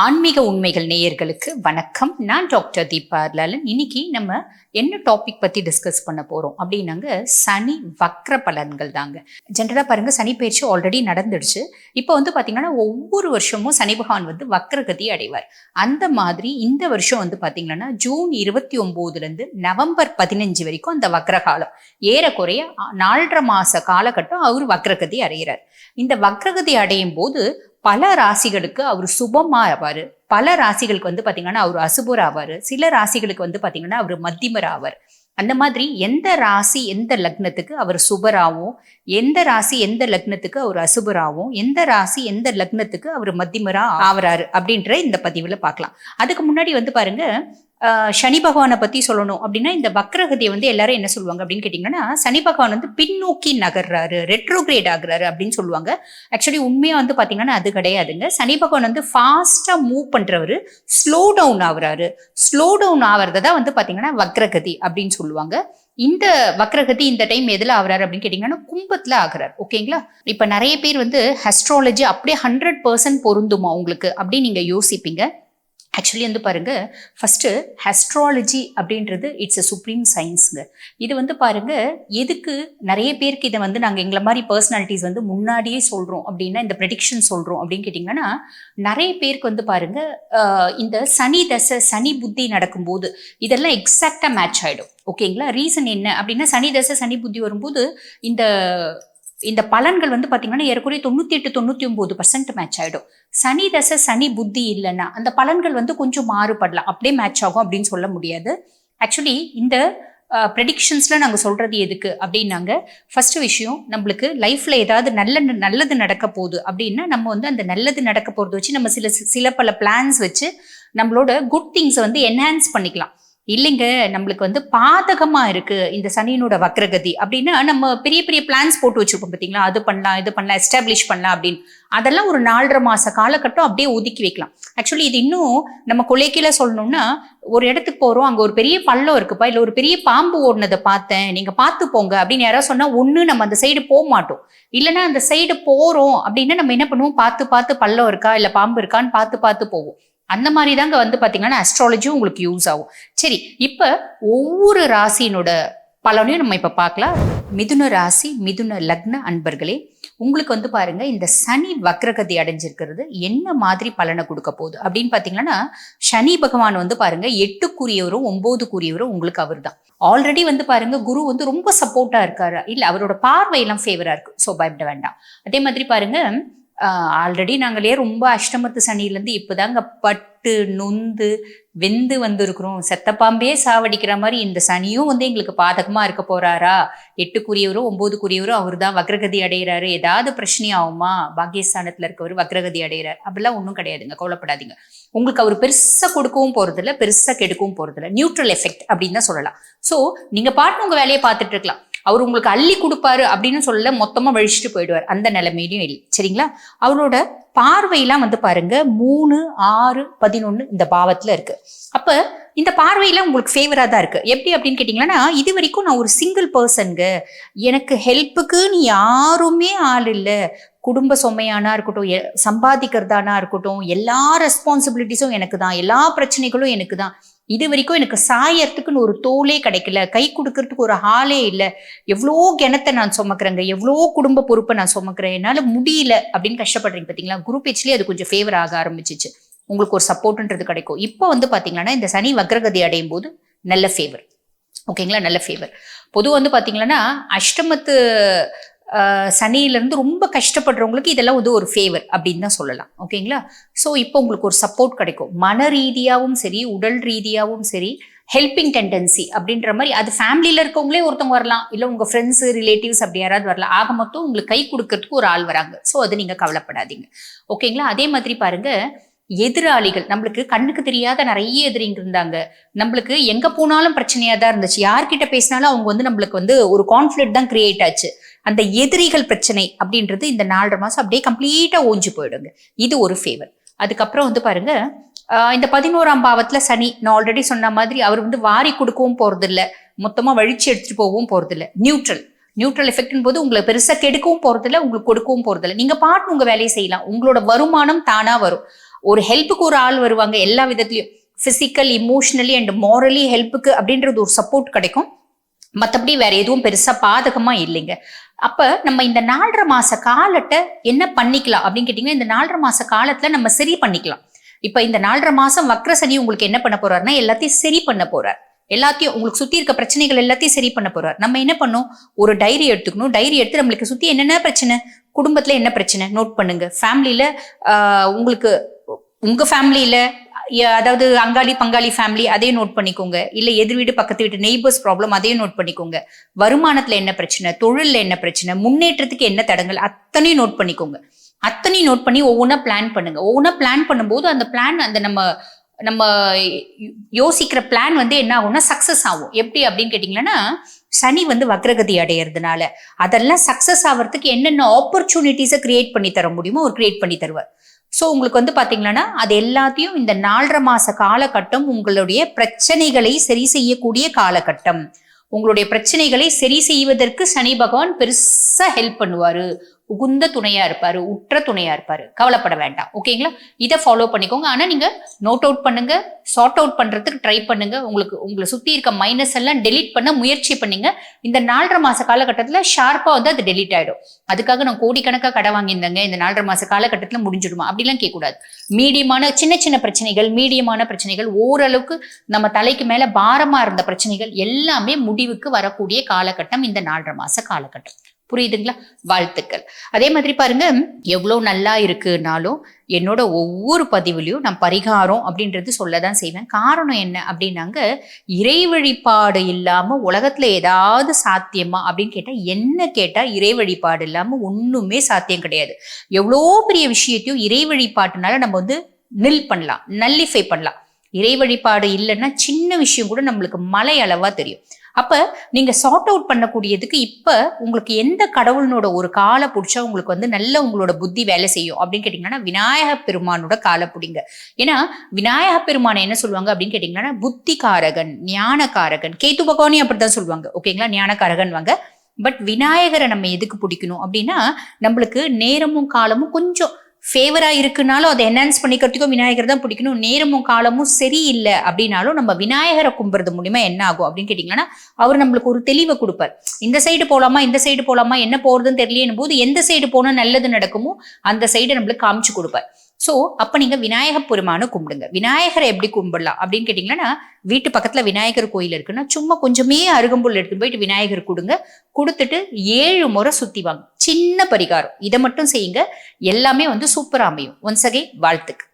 ஆன்மீக உண்மைகள் நேயர்களுக்கு வணக்கம். நான் டாக்டர் தீபா லாலன். இன்னைக்கு நம்ம என்ன டாபிக் பத்தி டிஸ்கஸ் பண்ண போறோம் அப்படின்னாங்க சனி வக்ர பலன்கள் தாங்க. ஜென்ரலா பாருங்க சனி பயிற்சி ஆல்ரெடி நடந்துடுச்சு. இப்போ வந்து பாத்தீங்கன்னா ஒவ்வொரு வருஷமும் சனி பகவான் வந்து வக்ரகதி அடைவார். அந்த மாதிரி இந்த வருஷம் வந்து பாத்தீங்கன்னா ஜூன் இருபத்தி ஒன்பதுல இருந்து நவம்பர் பதினஞ்சு வரைக்கும் அந்த வக்ரகாலம். ஏறக்குறைய நாலரை மாச காலகட்டம் அவர் வக்ரகதி அடைகிறார். இந்த வக்ரகதி அடையும் போது பல ராசிகளுக்கு அவர் சுபமா ஆவார் பல ராசிகளுக்கு வந்து பார்த்தீங்கன்னா அவர் அசுபர் ஆவார் சில ராசிகளுக்கு வந்து பார்த்தீங்கன்னா அவர் மத்திமர் ஆவார் அந்த மாதிரி எந்த ராசி எந்த லக்னத்துக்கு அவர் சுபராகவும் எந்த ராசி எந்த லக்னத்துக்கு அவர் அசுபராகவும் எந்த ராசி எந்த லக்னத்துக்கு அவர் மத்திமரா ஆவறாரு அப்படின்ற இந்த பதிவுல பார்க்கலாம் அதுக்கு முன்னாடி வந்து பாருங்க சனி பகவானை பற்றி சொல்லணும் அப்படின்னா இந்த வக்ரகதியை வந்து எல்லாரும் என்ன சொல்லுவாங்க அப்படின்னு கேட்டிங்கன்னா சனி பகவான் வந்து பின்னோக்கி நகர்றாரு ரெட்ரோகிரேட் ஆகுறாரு அப்படின்னு சொல்லுவாங்க. ஆக்சுவலி உண்மையாக வந்து பார்த்தீங்கன்னா அது கிடையாதுங்க. சனி பகவான் வந்து ஃபாஸ்ட்டாக மூவ் பண்ணுறவர் ஸ்லோ டவுன் ஆகுறாரு. ஸ்லோ டவுன் ஆகிறத தான் வந்து பார்த்தீங்கன்னா வக்ரகதி அப்படின்னு சொல்லுவாங்க. இந்த வக்ரகதி இந்த டைம் எதில் ஆகுறாரு அப்படின்னு கேட்டிங்கன்னா கும்பத்தில் ஆகுறார். ஓகேங்களா இப்போ நிறைய பேர் வந்து ஹஸ்ட்ராலஜி அப்படியே ஹண்ட்ரட் பர்சன்ட் பொருந்துமா உங்களுக்கு அப்படின்னு நீங்கள் யோசிப்பீங்க. ஆக்சுவலி வந்து பாருங்கள் ஃபஸ்ட்டு ஹஸ்ட்ராலஜி அப்படின்றது இட்ஸ் எ சுப்ரீம் சயின்ஸுங்க இது வந்து பாருங்கள் எதுக்கு நிறைய பேருக்கு இதை வந்து நாங்கள் எங்களை மாதிரி பர்சனாலிட்டிஸ் வந்து முன்னாடியே சொல்கிறோம் அப்படின்னா இந்த ப்ரெடிக்ஷன் சொல்கிறோம் அப்படின்னு கேட்டிங்கன்னா நிறைய பேருக்கு வந்து பாருங்கள் இந்த சனி தசை சனி புத்தி நடக்கும்போது இதெல்லாம் எக்ஸாக்டாக மேட்ச் ஆகிடும் ஓகேங்களா ரீசன் என்ன அப்படின்னா சனி தசை சனி புத்தி வரும்போது இந்த இந்த பலன்கள் வந்து பார்த்தீங்கன்னா ஏறக்குறைய தொண்ணூற்றி எட்டு தொண்ணூற்றி ஒம்பது பர்சன்ட் மேட்ச் ஆகிடும் சனி தசை சனி புத்தி இல்லைன்னா அந்த பலன்கள் வந்து கொஞ்சம் மாறுபடலாம். அப்படியே மேட்ச் ஆகும் அப்படின்னு சொல்ல முடியாது. ஆக்சுவலி இந்த ப்ரெடிக்ஷன்ஸில் நாங்கள் சொல்கிறது எதுக்கு அப்படின்னாங்க ஃபர்ஸ்ட் விஷயம் நம்மளுக்கு லைஃப்பில் ஏதாவது நல்ல நல்லது நடக்க போகுது அப்படின்னா நம்ம வந்து அந்த நல்லது நடக்க போகிறத வச்சு நம்ம சில சில பல பிளான்ஸ் வச்சு நம்மளோட குட் திங்ஸை வந்து என்ஹான்ஸ் பண்ணிக்கலாம். இல்லைங்க நம்மளுக்கு வந்து பாதகமா இருக்கு இந்த சனியினோட வக்ரகதி அப்படின்னா நம்ம பெரிய பெரிய பிளான்ஸ் போட்டு வச்சிருப்போம் பார்த்தீங்களா அது பண்ணலாம் இது பண்ணலாம் எஸ்டாப்ளிஷ் பண்ணலாம் அப்படின்னு. அதெல்லாம் ஒரு நாலரை மாச காலகட்டம் அப்படியே ஒதுக்கி வைக்கலாம். ஆக்சுவலி இது இன்னும் நம்ம கொலைக்கில சொல்லணும்னா ஒரு இடத்துக்கு போறோம் அங்க ஒரு பெரிய பள்ளம் இருக்குப்பா இல்ல ஒரு பெரிய பாம்பு ஓடினதை பார்த்தேன் நீங்க பார்த்து போங்க அப்படின்னு யாராவது சொன்னா ஒண்ணு நம்ம அந்த சைடு போக மாட்டோம். இல்லைன்னா அந்த சைடு போறோம் அப்படின்னா நம்ம என்ன பண்ணுவோம்? பார்த்து பார்த்து பள்ளம் இருக்கா இல்ல பாம்பு இருக்கான்னு பார்த்து பார்த்து போவோம். அந்த மாதிரி தாங்க வந்து பார்த்தீங்கன்னா அஸ்ட்ராலஜியும் உங்களுக்கு யூஸ் ஆகும். சரி இப்போ ஒவ்வொரு ராசியினோட பலனையும் நம்ம இப்போ பார்க்கலாம். மிதுன ராசி மிதுன லக்ன அன்பர்களே உங்களுக்கு வந்து பாருங்க இந்த சனி வக்ரகதி அடைஞ்சிருக்கிறது என்ன மாதிரி பலனை கொடுக்க போகுது? அப்படின்னு பார்த்தீங்கன்னா சனி பகவான் வந்து பாருங்க எட்டுக்குரியவரும் ஒன்பதுக்குரியவரும் உங்களுக்கு அவர் தான் ஆல்ரெடி வந்து பாருங்க குரு வந்து ரொம்ப சப்போர்ட்டா இருக்காரு? இல்லை அவரோட பார்வையெல்லாம் ஃபேவரா இருக்கு. ஸோ பயப்பட வேண்டாம். அதே மாதிரி பாருங்க ஆல்ரெடி நாங்களே ரொம்ப அஷ்டமத்து சனிலேருந்து இப்போதாங்க பட் பட்டு நொந்து வெந்து வந்திருக்கிறோம். செத்த பாம்பே சாவடிக்கிற மாதிரி இந்த சனியும் வந்து எங்களுக்கு பாதகமாக இருக்க போறாரா? எட்டுக்குரியவரும் ஒம்போதுக்குரியவரும் அவர் தான் வக்ரகதி அடைகிறாரு ஏதாவது பிரச்சனை ஆகுமா? பாக்கியஸ்தானத்தில் இருக்கவர் வக்ரகதி அடைகிறார் அப்படிலாம் ஒன்றும் கிடையாதுங்க. கவலைப்படாதீங்க. உங்களுக்கு அவர் பெருசாக கொடுக்கவும் போகிறதில்ல பெருசாக கெடுக்கவும் போகிறதில்ல நியூட்ரல் எஃபெக்ட் அப்படின்னு தான் சொல்லலாம். ஸோ நீங்கள் பாட்டு உங்கள் வேலையை பார்த்துட்டு இருக்கலாம். அவர் உங்களுக்கு அள்ளி கொடுப்பாரு அப்படின்னு சொல்ல மொத்தமா வழிச்சிட்டு போயிடுவார். அந்த நிலைமையிலும் இல்லை. சரிங்களா? அவரோட பார்வையெல்லாம் வந்து பாருங்க மூணு ஆறு பதினொன்று இந்த பாவத்துல இருக்கு. அப்ப இந்த பார்வையெல்லாம் உங்களுக்கு ஃபேவரா தான் இருக்கு. எப்படி அப்படின்னு கேட்டீங்கன்னா இது வரைக்கும் நான் ஒரு சிங்கிள் பர்சனுங்க எனக்கு ஹெல்ப்புக்குன்னு யாருமே ஆள் இல்லை. குடும்ப சுமையானா இருக்கட்டும் எ- சம்பாதிக்கிறதானா இருக்கட்டும் எல்லா ரெஸ்பான்சிபிலிட்டிஸும் எனக்கு தான் எல்லா பிரச்சனைகளும் எனக்கு தான். இது வரைக்கும் எனக்கு சாயறதுக்குன்னு ஒரு தோலே கிடைக்கல. கை கொடுக்கறதுக்கு ஒரு ஆளே இல்லை. எவ்வளோ கிணத்தை நான் சுமக்கிறேங்க. எவ்வளோ குடும்ப பொறுப்பை நான் சுமக்கிறேன். என்னால் முடியல அப்படின்னு கஷ்டப்படுறீங்க பார்த்தீங்களா குரு பேச்சிலே அது கொஞ்சம் ஃபேவர் ஆக ஆரம்பிச்சிச்சு. உங்களுக்கு ஒரு சப்போர்ட்ன்றது கிடைக்கும். இப்போ வந்து பார்த்தீங்கன்னா இந்த சனி வக்ரகதி அடையும் போது நல்ல ஃபேவர் ஓகேங்களா நல்ல ஃபேவர் பொதுவாக வந்து பார்த்தீங்கன்னா அஷ்டமத்து சனியிலேருந்து ரொம்ப கஷ்டப்படுறவங்களுக்கு இதெல்லாம் வந்து ஒரு ஃபேவர் அப்படின்னு தான் சொல்லலாம். ஓகேங்களா? ஸோ இப்போ உங்களுக்கு ஒரு சப்போர்ட் கிடைக்கும். மன ரீதியாகவும் சரி உடல் ரீதியாகவும் சரி ஹெல்பிங் டெண்டன்சி அப்படின்ற மாதிரி அது ஃபேமிலியில் இருக்கவங்களே ஒருத்தவங்க வரலாம். இல்லை உங்கள் ஃப்ரெண்ட்ஸு ரிலேட்டிவ்ஸ் அப்படி யாராவது வரலாம். ஆக மொத்தம் உங்களுக்கு கை கொடுக்கறதுக்கு ஒரு ஆள் வராங்க. ஸோ அது நீங்கள் கவலைப்படாதீங்க. ஓகேங்களா? அதே மாதிரி பாருங்க எதிராளிகள். நம்மளுக்கு கண்ணுக்கு தெரியாத நிறைய எதிரிங்க இருந்தாங்க. நம்மளுக்கு எங்கே போனாலும் பிரச்சனையாக தான் இருந்துச்சு. யார்கிட்ட பேசினாலும் அவங்க வந்து நம்மளுக்கு வந்து ஒரு கான்ஃப்ளிக் தான் கிரியேட் ஆச்சு. அந்த எதிரிகள் பிரச்சனை அப்படின்றது இந்த நாலரை மாசம் அப்படியே கம்ப்ளீட்டா ஓஞ்சி போயிடுங்க. இது ஒரு ஃபேவர் அதுக்கப்புறம் வந்து பாருங்க இந்த பதினோராம் பாவத்துல சனி நான் ஆல்ரெடி சொன்ன மாதிரி அவர் வந்து வாரி கொடுக்கவும் போறதில்ல. மொத்தமா வழிச்சு எடுத்துட்டு போகவும் போறதில்ல. நியூட்ரல் நியூட்ரல் எஃபெக்ட்னு போது உங்களை பெருசா கெடுக்கவும் போறதில்ல உங்களுக்கு கொடுக்கவும் போறதில்ல. நீங்க பாட்டு உங்க வேலையை செய்யலாம். உங்களோட வருமானம் தானா வரும். ஒரு ஹெல்ப்புக்கு ஒரு ஆள் வருவாங்க எல்லா விதத்துலயும். பிசிக்கல் இமோஷனலி அண்ட் மாரலி ஹெல்ப்புக்கு அப்படின்றது ஒரு சப்போர்ட் கிடைக்கும். மற்றபடி வேற எதுவும் பெருசா பாதகமா இல்லைங்க. அப்ப நம்ம இந்த நாலரை மாச காலத்தை என்ன பண்ணிக்கலாம் அப்படின்னு கேட்டீங்கன்னா இந்த நாலரை மாச காலத்துல நம்ம சரி பண்ணிக்கலாம். இப்ப இந்த நாலரை மாசம் வக்ர சனி உங்களுக்கு என்ன பண்ண போறாருன்னா எல்லாத்தையும் சரி பண்ண போறார். எல்லாத்தையும் உங்களுக்கு சுத்தி இருக்க பிரச்சனைகள் எல்லாத்தையும் சரி பண்ண போறார். நம்ம என்ன பண்ணோம் ஒரு டைரி எடுத்துக்கணும். டைரி எடுத்து நம்மளுக்கு சுத்தி என்னென்ன பிரச்சனை? குடும்பத்துல என்ன பிரச்சனை? நோட் பண்ணுங்க. ஃபேமிலியில உங்களுக்கு உங்க ஃபேமிலியில அதாவது அங்காளி பங்காளி ஃபேமிலி அதையும் நோட் பண்ணிக்கோங்க. இல்லை எதிர் வீடு பக்கத்து வீட்டு நெய்பர்ஸ் ப்ராப்ளம் அதையும் நோட் பண்ணிக்கோங்க. வருமானத்தில் என்ன பிரச்சனை தொழிலில் என்ன பிரச்சனை முன்னேற்றத்துக்கு என்ன தடங்கள் அத்தனையும் நோட் பண்ணிக்கோங்க. அத்தனையும் நோட் பண்ணி ஒவ்வொன்றா பிளான் பண்ணுங்க. ஒவ்வொன்றா பிளான் பண்ணும்போது அந்த பிளான் அந்த நம்ம நம்ம யோசிக்கிற பிளான் வந்து என்ன ஆகும்னா சக்ஸஸ் ஆகும். எப்படி அப்படின்னு கேட்டிங்கன்னா சனி வந்து வக்ரகதி அடையிறதுனால அதெல்லாம் சக்ஸஸ் ஆகிறதுக்கு என்னென்ன ஆப்பர்ச்சுனிட்டிஸை கிரியேட் பண்ணி தர முடியுமோ அவர் கிரியேட் பண்ணி தருவார். ஸோ உங்களுக்கு வந்து பார்த்தீங்கன்னா அது எல்லாத்தையும் இந்த நாலரை மாத காலகட்டம் உங்களுடைய பிரச்சனைகளை சரி செய்யக்கூடிய காலகட்டம். உங்களுடைய பிரச்சனைகளை சரி செய்வதற்கு சனி பகவான் பெருசாக ஹெல்ப் பண்ணுவார். உகுந்த துணையா இருப்பாரு உற்ற துணையா இருப்பாரு. கவலைப்பட வேண்டாம். ஓகேங்களா இதை ஃபாலோ பண்ணிக்கோங்க. ஆனா நீங்க நோட் அவுட் பண்ணுங்க சார்ட் அவுட் பண்றதுக்கு ட்ரை பண்ணுங்க. உங்களுக்கு உங்களை சுத்தி இருக்க மைனஸ் எல்லாம் டெலீட் பண்ண முயற்சி பண்ணீங்க. இந்த நாலரை மாச காலகட்டத்துல ஷார்ப்பா வந்து அது டெலீட் ஆயிடும். அதுக்காக நான் கோடிக்கணக்காக கடை வாங்கியிருந்தேங்க. இந்த நாலரை மாச காலகட்டத்துல முடிஞ்சிடுமா? அப்படிலாம் கேட்கக்கூடாது. மீடியமான சின்ன சின்ன பிரச்சனைகள் மீடியமான பிரச்சனைகள் ஓரளவுக்கு நம்ம தலைக்கு மேல பாரமா இருந்த பிரச்சனைகள் எல்லாமே முடிவுக்கு வரக்கூடிய காலகட்டம் இந்த நாலரை மாச காலகட்டம். புரியுதுங்களா? வாழ்த்துக்கள். அதே மாதிரி பாருங்க எவ்வளோ நல்லா இருக்குனாலும் என்னோட ஒவ்வொரு பதிவுலையும் நான் பரிகாரம் அப்படின்றது சொல்ல தான் செய்வேன். காரணம் என்ன அப்படின்னாங்க இறை வழிபாடு இல்லாமல் உலகத்துல ஏதாவது சாத்தியமா அப்படின்னு கேட்டால் என்ன கேட்டால் இறை வழிபாடு இல்லாமல் ஒன்றுமே சாத்தியம் கிடையாது. எவ்வளோ பெரிய விஷயத்தையும் இறை வழிபாட்டுனால நம்ம வந்து நில் பண்ணலாம் நல்லிஃபை பண்ணலாம். இறை வழிபாடு இல்லைன்னா சின்ன விஷயம் கூட நம்மளுக்கு மலை அளவா தெரியும். அப்ப நீங்க சார்ட் அவுட் பண்ணக்கூடியதுக்கு இப்ப உங்களுக்கு எந்த கடவுளனோட ஒரு காலை பிடிச்சா உங்களுக்கு வந்து நல்ல உங்களோட புத்தி வேலை செய்யும் அப்படின்னு கேட்டீங்கன்னா விநாயக பெருமானோட காலை பிடிங்க. ஏன்னா விநாயக பெருமானை என்ன சொல்லுவாங்க அப்படின்னு கேட்டீங்கன்னா புத்திகாரகன் ஞானகாரகன் கேத்து பகவானையும் அப்படித்தான் சொல்லுவாங்க. ஓகேங்களா ஞானகாரகன் வாங்க பட் விநாயகரை நம்ம எதுக்கு பிடிக்கணும் அப்படின்னா நம்மளுக்கு நேரமும் காலமும் கொஞ்சம் ஃபேவராக இருக்குனாலும் அதை என்ஹான்ஸ் பண்ணிக்கிறதுக்கும் விநாயகர் தான் பிடிக்கணும். நேரமும் காலமும் சரியில்லை அப்படின்னாலும் நம்ம விநாயகரை கும்புறது மூலிமா என்ன ஆகும் அப்படின்னு கேட்டிங்கன்னா அவர் நம்மளுக்கு ஒரு தெளிவை கொடுப்பார். இந்த சைடு போகலாமா இந்த சைடு போகலாமா என்ன போகிறதுன்னு தெரியலையும் போது எந்த சைடு போனால் நல்லது நடக்குமோ அந்த சைடு நம்மளுக்கு காமிச்சு கொடுப்பார். ஸோ அப்போ நீங்கள் விநாயக பெருமானை கும்பிடுங்க. விநாயகரை எப்படி கும்பிடலாம் அப்படின்னு கேட்டிங்கன்னா வீட்டு பக்கத்தில் விநாயகர் கோயில் இருக்குன்னா சும்மா கொஞ்சமே அருகம்புல் எடுத்துகிட்டு போயிட்டு விநாயகர் கொடுங்க. கொடுத்துட்டு ஏழு முறை சுற்றி வாங்க. சின்ன பரிகாரம். இதை மட்டும் செய்யுங்க. எல்லாமே வந்து சூப்பராக அமையும். ஒன்ஸ் அகே வாழ்த்துக்கு